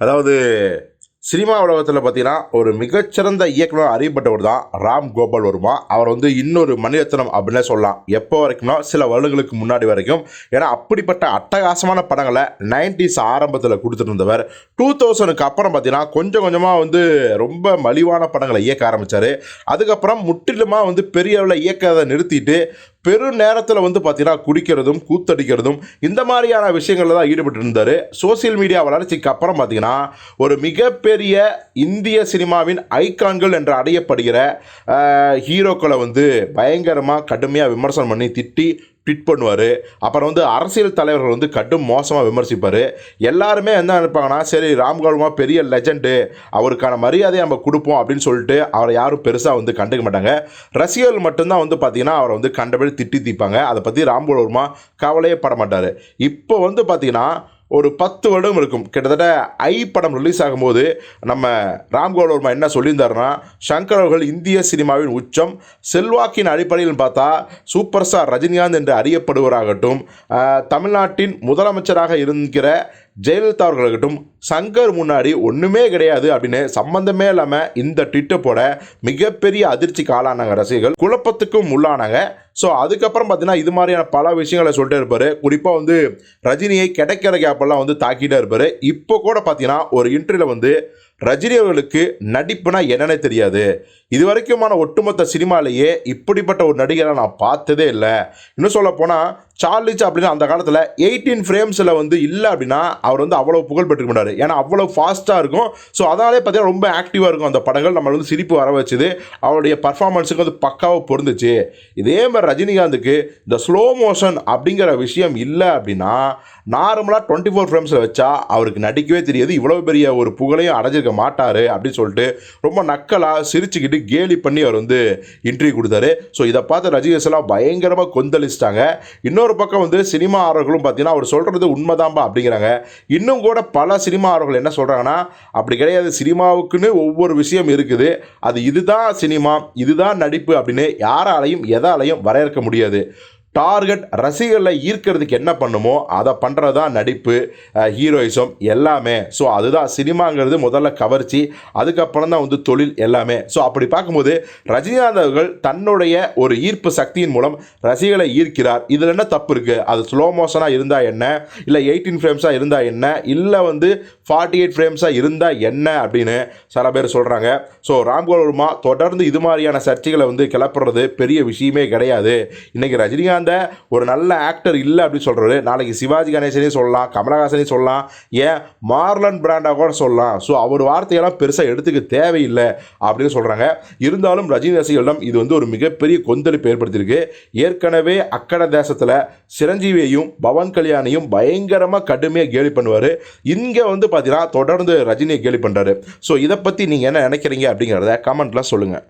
அதாவது சினிமா உலகத்தில் பார்த்தீங்கன்னா ஒரு மிகச்சிறந்த இயக்குனர் அறியப்பட்டவர் தான் ராம் கோபால் வர்மா. அவர் வந்து இன்னொரு மணிரத்னம் அப்படின்னே சொல்லலாம். எப்போ வரைக்கும்னா சில வருடங்களுக்கு முன்னாடி வரைக்கும். ஏன்னா அப்படிப்பட்ட அட்டகாசமான படங்களை நைன்டிஸ் ஆரம்பத்தில் கொடுத்துருந்தவர். டூ தௌசண்ட்க்கு அப்புறம் பார்த்தீங்கன்னா கொஞ்சம் கொஞ்சமாக வந்து ரொம்ப மலிவான படங்களை இயக்க ஆரம்பித்தார் அதுக்கப்புறம் முற்றிலுமாக வந்து பெரிய அளவில் இயக்கத்தை நிறுத்திட்டு பெரு நேரத்தில் வந்து பார்த்தீங்கன்னா குடிக்கிறதும் கூத்தடிக்கிறதும் இந்த மாதிரியான விஷயங்களில் தான் ஈடுபட்டு இருந்தார். சோசியல் மீடியா வளர்ச்சிக்கு அப்புறம் பார்த்தீங்கன்னா ஒரு மிகப்பெரிய இந்திய சினிமாவின் ஐகான்கள் என்று அடையப்படுகிற ஹீரோக்களை வந்து பயங்கரமாக கடுமையாக விமர்சனம் பண்ணி திட்டி ட்விட் பண்ணுவார். அப்புறம் வந்து அரசியல் தலைவர்கள் வந்து கடும் மோசமாக விமர்சிப்பார். எல்லாருமே என்ன நினைப்பாங்கன்னா சரி ராம்கோல்மா பெரிய லெஜண்டு அவருக்கான மரியாதையை நம்ம கொடுப்போம் அப்படின்னு சொல்லிட்டு அவரை யாரும் பெருசாக வந்து கண்டுக்க மாட்டாங்க. ரசிகர்கள் மட்டும்தான் வந்து பார்த்தீங்கன்னா அவரை வந்து கண்டபடி திட்டி தீப்பாங்க அதை பற்றி ராம்கோல் வர்மா கவலையே பட மாட்டார். இப்போ வந்து பார்த்தீங்கன்னா ஒரு பத்து வருடம் இருக்கும். கிட்டத்தட்ட ஐ படம் ரிலீஸ் ஆகும்போது நம்ம ராம்கோல் வர்மா என்ன சொல்லியிருந்தாருன்னா சங்கர் அவர்கள் இந்திய சினிமாவின் உச்சம் செல்வாக்கின் அடிப்படையில் பார்த்தா சூப்பர் ஸ்டார் ரஜினிகாந்த் என்று அறியப்படுவராகட்டும் தமிழ்நாட்டின் முதலமைச்சராக இருக்கிற ஜெயலலிதா அவர்களாகட்டும் சங்கர் முன்னாடி ஒன்றுமே கிடையாது அப்படின்னு சம்பந்தமே இல்லாமல் இந்த ட்விட்டை போட மிகப்பெரிய அதிர்ச்சிக்கு ஆளானாங்க ரசிகர்கள் குழப்பத்துக்கும் உள்ளானாங்க. ஸோ அதுக்கப்புறம் பார்த்தீங்கன்னா இது மாதிரியான பல விஷயங்களை சொல்லிட்டே இருப்பார். குறிப்பாக வந்து ரஜினியை கிடைக்கிற கேப்பெல்லாம் வந்து தாக்கிட்டே இருப்பார். இப்போ கூட பார்த்தீங்கன்னா ஒரு இன்டர்வியூவில் வந்து ரஜினி அவர்களுக்கு நடிப்புனா என்னன்னே தெரியாது. இது வரைக்குமான ஒட்டுமொத்த சினிமாலேயே இப்படிப்பட்ட ஒரு நடிகரை நான் பார்த்ததே இல்லை. இன்னும் சொல்ல போனால் சார்லிச் அப்படின்னு அந்த காலத்தில் எயிட்டீன் ஃப்ரேம்ஸில் வந்து இல்லை அப்படின்னா அவர் வந்து அவ்வளோ புகழ் பெற்றுக்க மாட்டார் ஏன்னா அவ்வளோ ஃபாஸ்ட்டாக இருக்கும். ஸோ அதனாலே பார்த்தீங்கன்னா ரொம்ப ஆக்டிவாக இருக்கும் அந்த படங்கள். நம்மளை வந்து சிரிப்பு வர வச்சுது. அவருடைய பர்ஃபார்மன்ஸுக்கு வந்து பக்காவாக பொருந்துச்சு. இதே மாதிரி ரஜினிகாந்துக்கு இந்த ஸ்லோ மோஷன் அப்படிங்கிற விஷயம் இல்லை அப்படின்னா நார்மலாக டுவெண்ட்டி ஃபோர் ஃப்ரேம்ஸில் வச்சா அவருக்கு நடிக்கவே தெரியாது. இவ்வளோ பெரிய ஒரு புகழையும் அடைஞ்சிருக்க மாட்டார் அப்படின்னு சொல்லிட்டு ரொம்ப நக்கலாக சிரிச்சுக்கிட்டு கேலி பண்ணி அவர் வந்து இன்டர்வியூ கொடுத்தாரு. ஸோ இதை பார்த்து ரஜினிகாஸ் எல்லாம் பயங்கரமாக கொந்தளிச்சிட்டாங்க. இன்னொரு பக்கம் வந்து சினிமா ஆர்வர்களும் பார்த்தீங்கன்னா அவர் சொல்கிறது உண்மைதான்பா அப்படிங்கிறாங்க. இன்னும் கூட பல சினிமா ஆர்வர்கள் என்ன சொல்கிறாங்கன்னா அப்படி கிடையாது சினிமாவுக்குன்னு ஒவ்வொரு விஷயம் இருக்குது. அது இதுதான் சினிமா இதுதான் நடிப்பு அப்படின்னு யாராலையும் எதாலையும் வரையறுக்க முடியாது. டார்கெட் ரசிகர்களை ஈர்க்கிறதுக்கு என்ன பண்ணுமோ அதை பண்ணுறது தான் நடிப்பு ஹீரோயிசம் எல்லாமே. ஸோ அதுதான் சினிமாங்கிறது முதல்ல கவர்ச்சி அதுக்கப்புறம் தான் வந்து தொழில் எல்லாமே. ஸோ அப்படி பார்க்கும்போது ரஜினிகாந்த் அவர்கள் தன்னுடைய ஒரு ஈர்ப்பு சக்தியின் மூலம் ரசிகர்களை ஈர்க்கிறார். இதில் என்ன தப்பு இருக்குது அது ஸ்லோ மோஷனாக இருந்தால் என்ன? இல்லை எயிட்டீன் ஃப்ரேம்ஸாக இருந்தால் என்ன? இல்லை வந்து ஃபார்ட்டி எயிட் ஃப்ரேம்ஸாக இருந்தால் என்ன? அப்படின்னு சில பேர் சொல்கிறாங்க ஸோ ராம்கோல் வர்மா தொடர்ந்து இது மாதிரியான சர்ச்சைகளை வந்து கிளப்புறது பெரிய விஷயமே கிடையாது. இன்றைக்கி ரஜினிகாந்த் ஒரு நல்ல ஆக்டர் இல்லை அப்படின்னு சொல்கிறாரு நாளைக்கு சிவாஜி கணேசனையும் சொல்லலாம் கமலஹாசனையும் சொல்லலாம். ஏன்? மார்லன் பிராண்டாக கூட சொல்லலாம். ஸோ அவர் வார்த்தையெல்லாம் பெருசாக எடுத்துக்க தேவையில்லை அப்படின்னு சொல்கிறாங்க இருந்தாலும் ரஜினி ரசிகர்களிடம் இது வந்து ஒரு மிகப்பெரிய கொந்தளிப்பு ஏற்படுத்தியிருக்கு. ஏற்கனவே அக்கட தேசத்தில் சிரஞ்சீவியையும் பவன் கல்யாணையும் பயங்கரமாக கடுமையாக கேலி பண்ணுவார். இங்கே வந்து பார்த்தீங்கன்னா தொடர்ந்து ரஜினியை கேலி பண்ணுறாரு ஸோ இதை பற்றி நீங்கள் என்ன நினைக்கிறீங்க அப்படிங்கிறத கமெண்ட்லாம் சொல்லுங்கள்